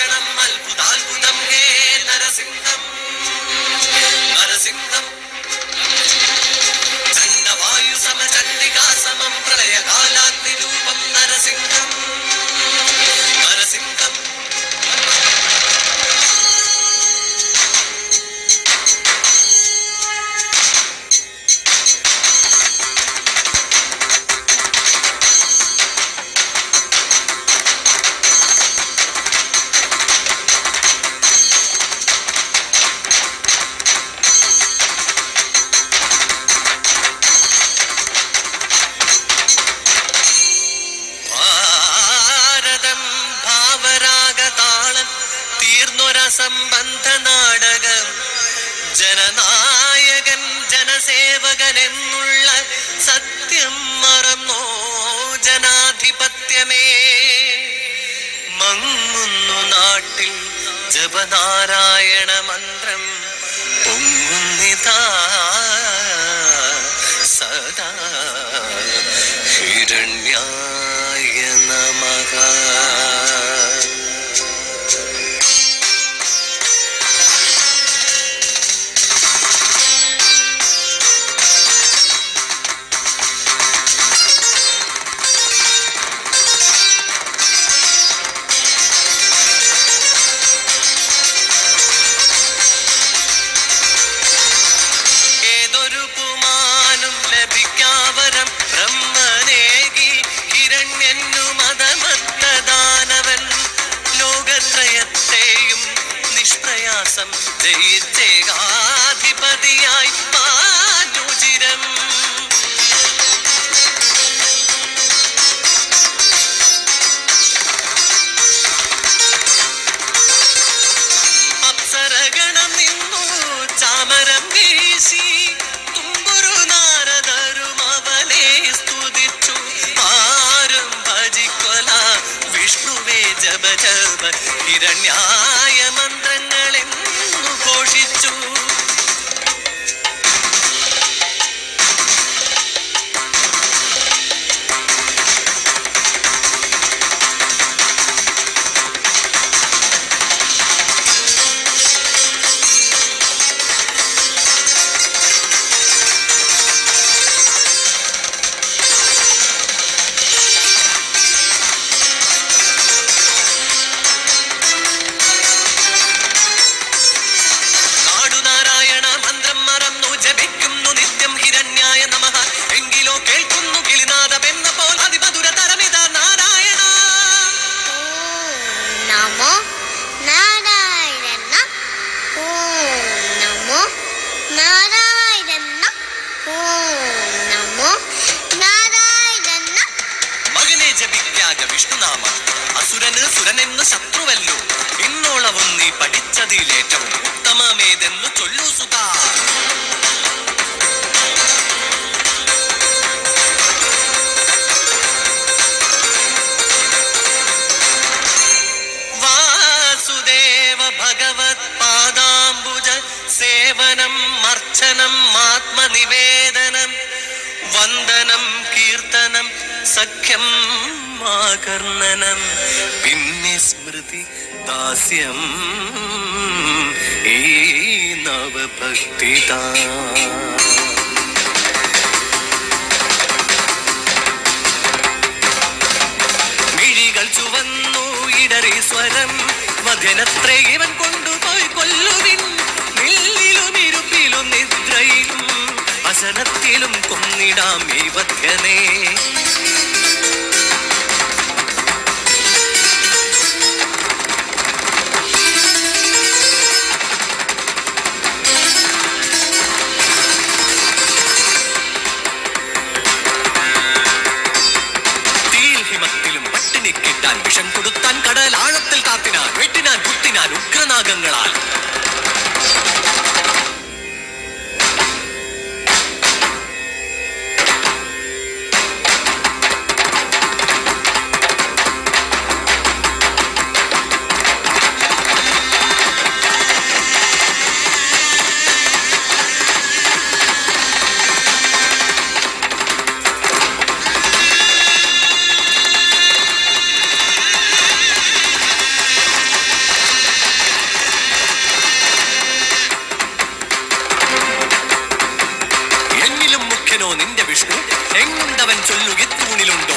ദർശനം അത്ഭുതാത്ഭുത സംബന്ധ ജനനായകൻ ജനസേവകൻ എന്നുള്ള സത്യം മറന്നോ ജനാധിപത്യമേ? മങ്ങുന്നു നാട്ടിൽ ജപനാരായണ മന്ത്രം പൊങ്ങുന്നിതാ സദാ ഹിരണ്യായ നമഃ. നിഷ്പ്രയാസം ജയിച്ചേകാധിപതിയായി മാനുചിരം ഹിരണ്യായ ജപിക്കാക വിഷ്ണുനാമ? അസുരന് സുരനെന്ന് ശത്രുവല്ലോ. ഇന്നോളവും നീ പഠിച്ചതിലേറ്റവും ഉത്തമമേതെന്ന് ചൊല്ലു സുതാ. സഖ്യം മാകർണനം പിന്നെ സ്മൃതി ദാസ്യം ഈ നവഭക്തിതാ. മിഴികൾ ചുവന്നു ഇടറി സ്വരം. വചനത്രേ ഇവൻ കൊണ്ടുപോയി കൊല്ലുവിൻ. നെല്ലിലും ഇരുപ്പിലും നിദ്രയിലും. വസനത്തിലും കൊന്നിടാം ഈ വധ്യനെ വിഷ്ണു എങ്ങുണ്ടവൻ ചൊല്ലുകിത്തൂണിലുണ്ടോ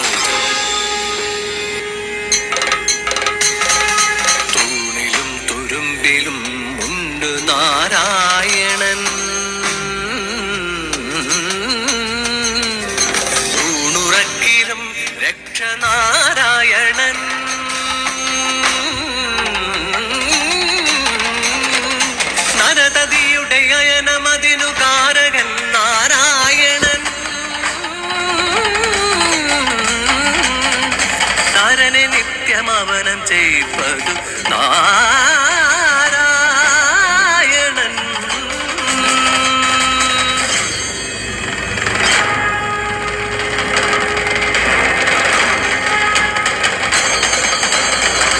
തൂണിലും തുരുമ്പിലും ഉണ്ട് നാരായണൻ. തൂണുറക്കിലും രക്ഷനാരായണൻ. നാരായണൻ.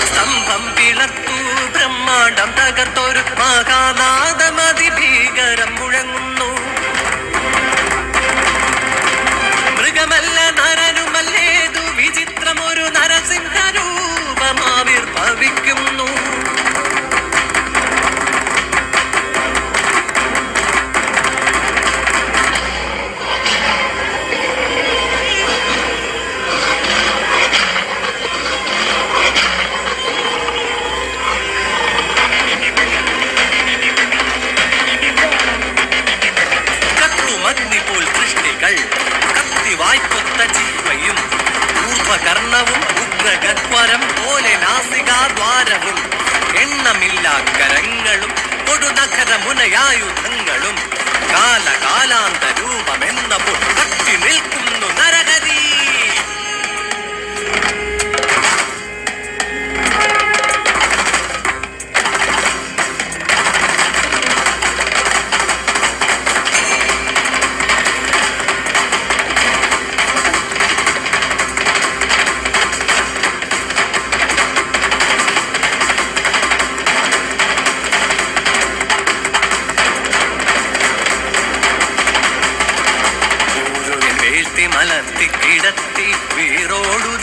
സ്തംഭം പിളർത്തു ബ്രഹ്മാണ്ടം തകർത്തൊരു മഹാനാദമ നാസികാദ്വാരവും എണ്ണമില്ലാ കരങ്ങളും കൊടുനഖര മുനയായുധങ്ങളും കാലകാലാന്ത രൂപമെന്ന കത്തി നിൽക്കുന്നു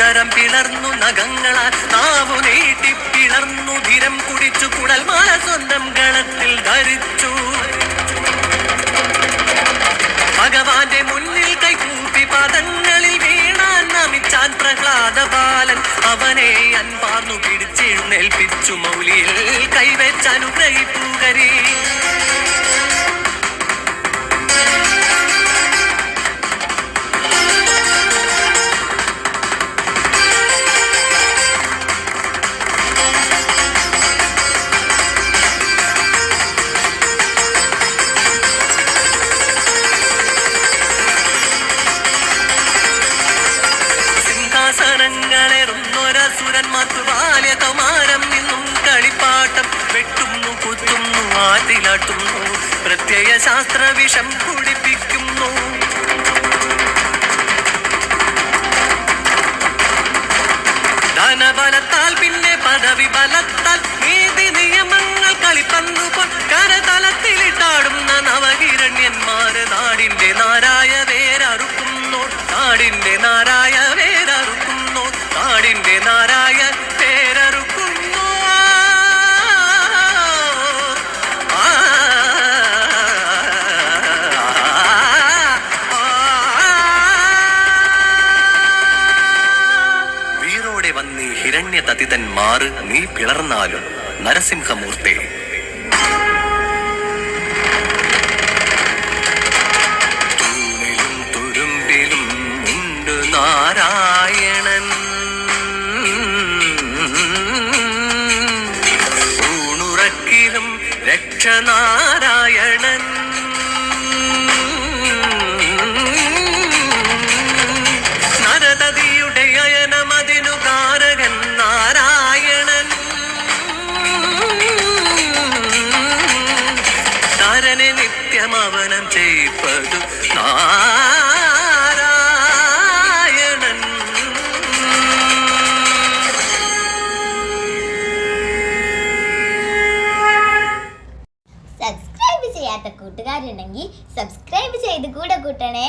വീറോടുതരം പിളർന്നു നഖങ്ങളാൽ നാവു നീട്ടി പിളർന്നു ധിരം കുടിച്ചു കുടൽ മാല സ്വന്തം ഗണത്തിൽ ധരിച്ചു. ഭഗവാന്റെ മുന്നിൽ കൈകൂപ്പി പദങ്ങളിൽ വീണാൻ നമിച്ചാൻ പ്രഹ്ലാദ ബാലൻ അവനെ അൻപാർന്നു പിടിച്ചെഴുന്നേൽപ്പിച്ചു മൗലിയിൽ കൈവച്ച് അനുഗ്രഹിപ്പൂകരി ആറ്റിലാട്ടുന്നു പ്രത്യയ ശാസ്ത്ര വിഷം കുടിപ്പിക്കുന്നു. ധനബലത്താൽ പിന്നെ പദവി ബലത്താൽ നീതി നിയമങ്ങൾ കളിപ്പന്നു കരതലത്തിലിട്ടാടുന്ന നവഹിരണ്യന്മാര് നാടിന്റെ നാരായ വീറോടെ വന്നീ ഹിരണ്യ തതിതൻ മാറ് നീ പിളർന്നാലും നരസിംഹമൂർത്തേ. നാരായണൻ. ഊണുറക്കിലും രക്ഷനാരായണൻ. നരതതിയുടെ നിത്യമവനം ചെയ്പ്പതു നാരായണൻ സബ്സ്ക്രൈബ് ചെയ്യാത്ത കൂട്ടുകാരുണ്ടെങ്കിൽ സബ്സ്ക്രൈബ് ചെയ്ത് കൂടെ കൂട്ടണേ